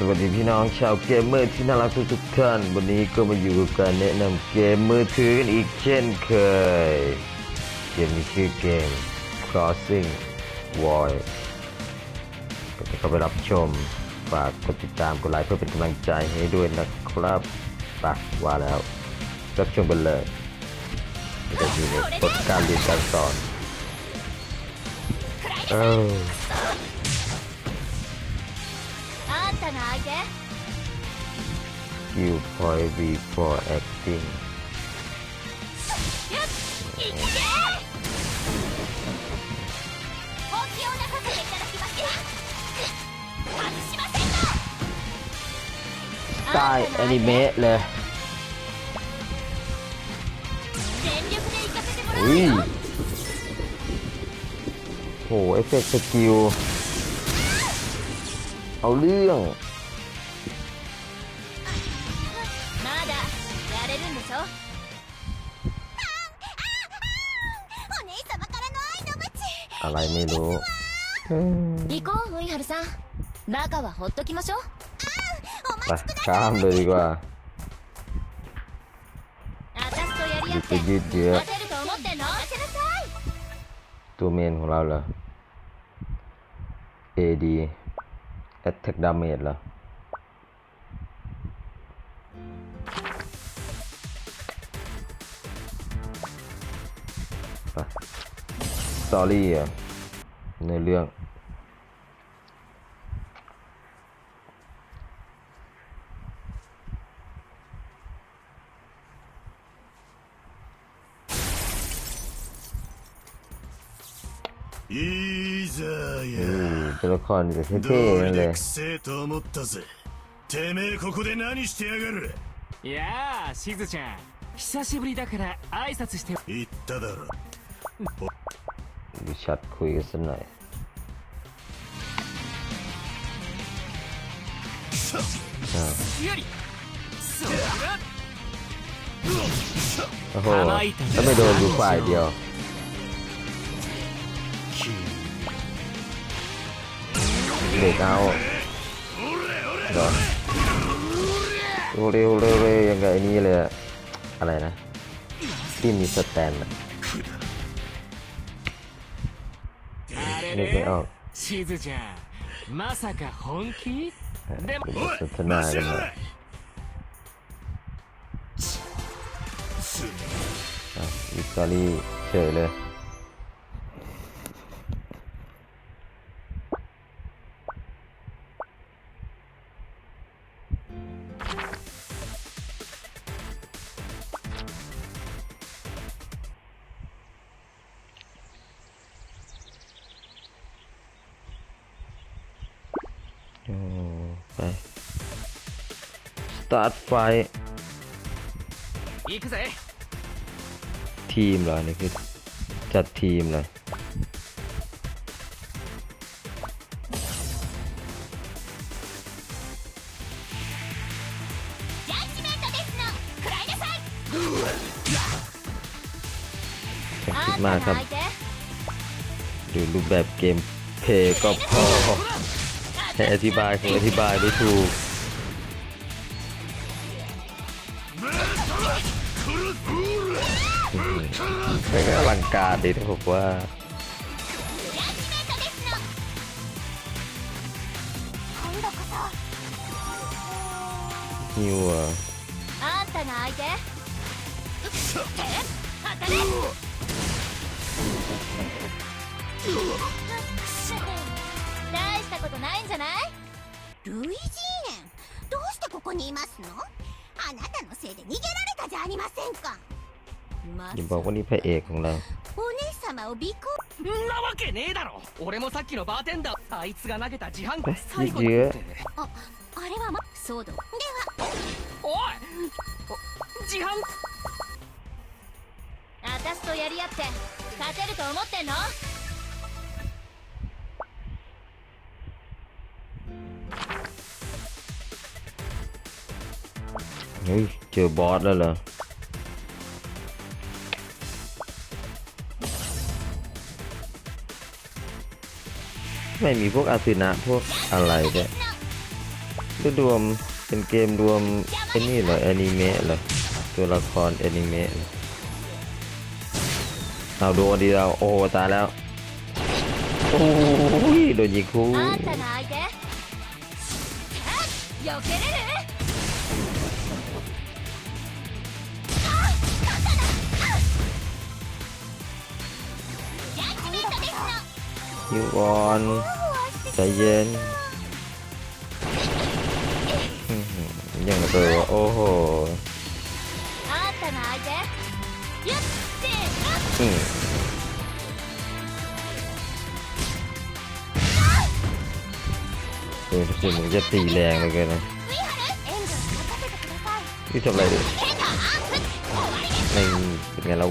สวัสดีพี่น้องชาวเกมเมอร์ที่น่ารักทุกๆท่าน วันนี้ก็มาอยู่กับการแนะนำเกมมือถือกันอีกเช่นเคย เกมนี้ชื่อเกม Crossing Void ก็จะเข้าไปรับชม ฝากกดติดตามกดไลค์เพื่อเป็นกำลังใจให้ด้วยนะครับปะว่าแล้ว รับชมกันเลยจะอยู่ในกฎการเรียนการสอนเออ Something, I guess. for point before acting. Ah, oh, effect skill. เอาเรื่อง まだやれるんでしょお姉様からの愛の鞭 อะไรไม่รู้ 行こうウイハルさん中はほっときましょうお ไปข้ามเลยดีกว่า 私とやり หยุ 合 ด っ ไป て ยืดเยื้อ 勝てると思ってんの任せなさい ตัวเมนของเราเหรอ AD attack damage เหรอสตอรี่อะในเรื่อง อีซอร์ ตัวละครจะ ど เท่ๆ う นั่ り นเล で ย くせえと思ったぜてめえここで何してやがるいやあしずちゃん久しぶりだから挨拶して言っただろ ดูชัดคุยกันสักหน่อย よりそれは โอ้โหถ้าไม่โดนดูฝ่ายเดียว เด็กเอาเดี๋ยวเร็วเร็วเร็วยังไงนี่เลยอะอะไรนะ ที่มีสแตนอะ あれ นึกไม่ ね ออก しずちゃんまさか本気でも เป็นบ お ท い สนทนา 待ち กัน や ตาร์ทไฟทีมเหรอนี่คือจัดทีมเลยคิดมากครับดูรูปแบบเกมเพย์ก็พอให้อธิบายคืออธิบายได้ถูก แต่ก็อลังการดีนะผมว่า ジャッジメントですの今度こそ ฮิวอะ あんたの相手て当たれ大したことないんじゃないルイジーネンどうしてここにいますのあなたのせいで逃げられたじゃありませんかま อย่าบอกว่านี่พระเอกของเรา お姉様を尾行んなわけねえだろ俺もさっきのバーテンダーあいつが投げた自販え最後だっいいえてああれはまそうだではおいお自販私とやり合って勝てると思ってんの เฮ้ย เจอบอสแล้วเหรอ ไม่มีพวกอาสินะพวกอะไรเนี่ยรวมเป็นเกมรวมไอ้นี่เหรอแอนิเมะเหรอตัวละครแอนิเมะเราดูดีเราโอ้ตายแล้วโอ้ยโดนยิงคู่ยูออน ใจเย็นอย่างเบอโอ้โหเดี๋วคุณมันจะตีแรงเลยกันนะนี่ทำอะไรในเป็นไงเรา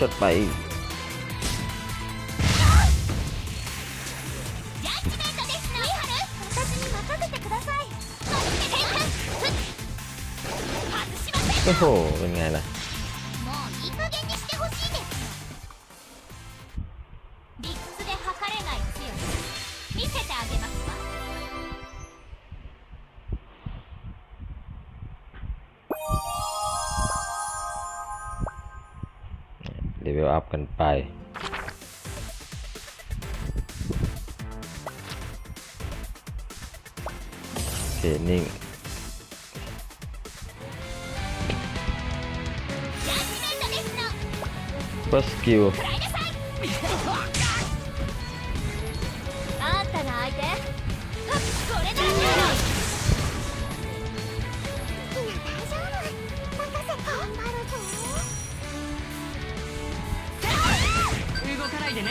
จัดไป โอ้โห เป็นไงล่ะเลเวลอัพกันไปเทรนนิ่ง เฟิร์สสกิล 食らいなさいあんたの相手これだみんな大丈夫任せて頑張るぞ動かないでね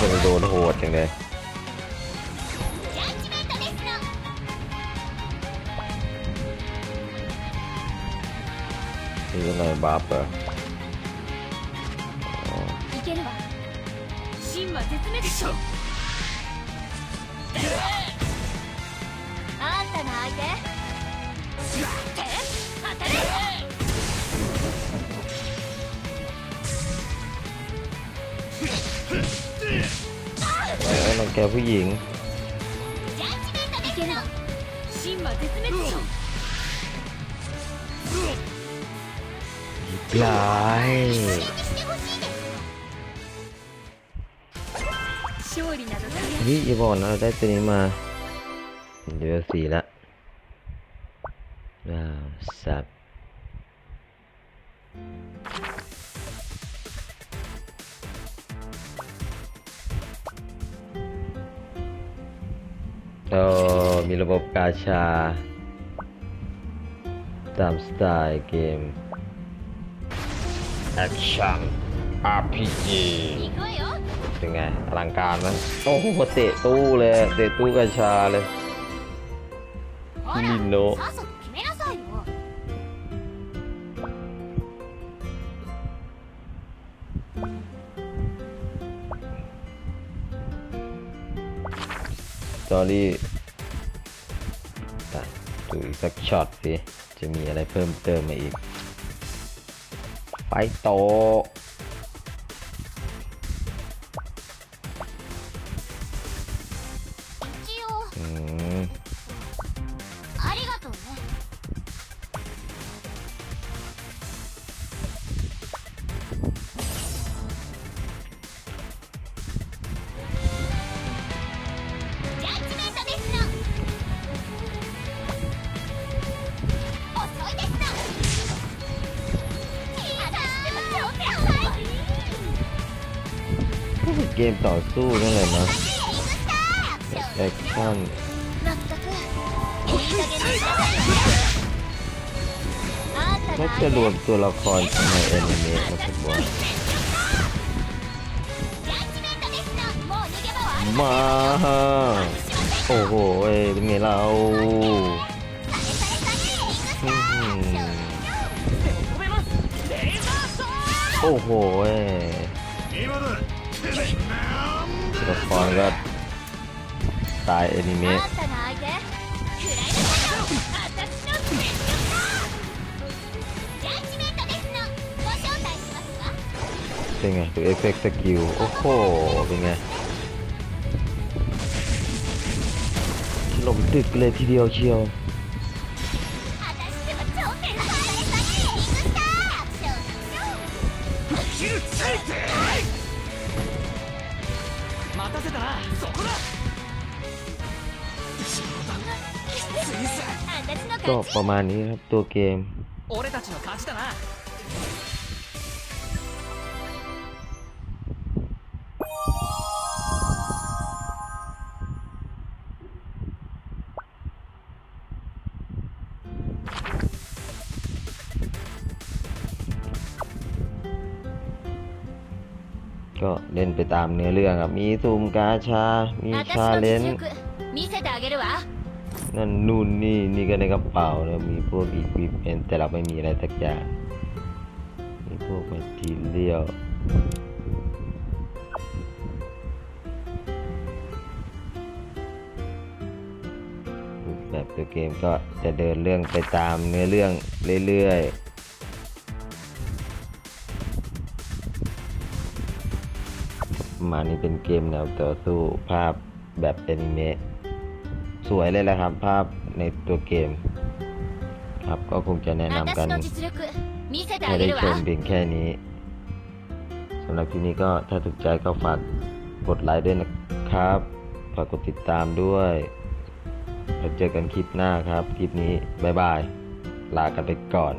มันโดนโหดจังเลย นี่ก็หน่อยบัฟเหรออ๋อ いけるわ真は絶滅でしょあんたの相手て当たれ ไอ้น้องแกผู้หญิง ジャッジメントですの真は絶滅でしょ ร้ยนี่อย่บอกนะเราได้ตัวนี้มาเดือสี่ละว้าวสับเรามีระบบกาชา ตามสไตล์เกม แอคชั่น RPG เป็นไงอลังการนะโอ้โหเตะตู้เลยเตะตู้กระชาเลยลินโนตอรี่ดูอีกสักช็อตสิจะมีอะไรเพิ่มเติมมาอีก ไป เกมต่อสู้นั่นเลยนาะแอคชั่นก็จะรวมตัวละครในแอนิเมะนะครับว่ามาโอ้โหเป็นไงเราโอ้โหเอ ตละครก็ตายเอนิเมะเป็นไงตัวเอฟเฟกต์สกิลโอ้โหเป็นไงหลบตึกเลยทีเดียวเชียว 待たせたなそこだ私の ก็ 勝ち ประมาณนี้ครับตัวเกม 俺たちの勝ちだな ก็เล่นไปตามเนื้อเรื่องครับ มีซูมกาชา มีชาเลนจ์นั่นนู่นนี่นี่ก็ในกระเป๋านะมีพวกอีควิปเมนแต่เราไม่มีอะไรสักอย่าง มีพวกมาทีเรียวแบบตัวเกมก็จะเดินเรื่องไปตามเนื้อเรื่องเรื่อยๆ มานี่เป็นเกมแนวต่อสู้ภาพแบบแอนิเมะสวยเลยแหละครับ ภาพในตัวเกม ครับก็คงจะแนะนำกันให้ได้ชมเพียงแค่นี้สำหรับที่นี้ก็ถ้าถูกใจก็ฝากกดไลค์ด้วยนะครับฝากกดติดตามด้วยแล้วเจอกันคลิปหน้าครับ คลิปนี้บายบาย ลากันไปก่อน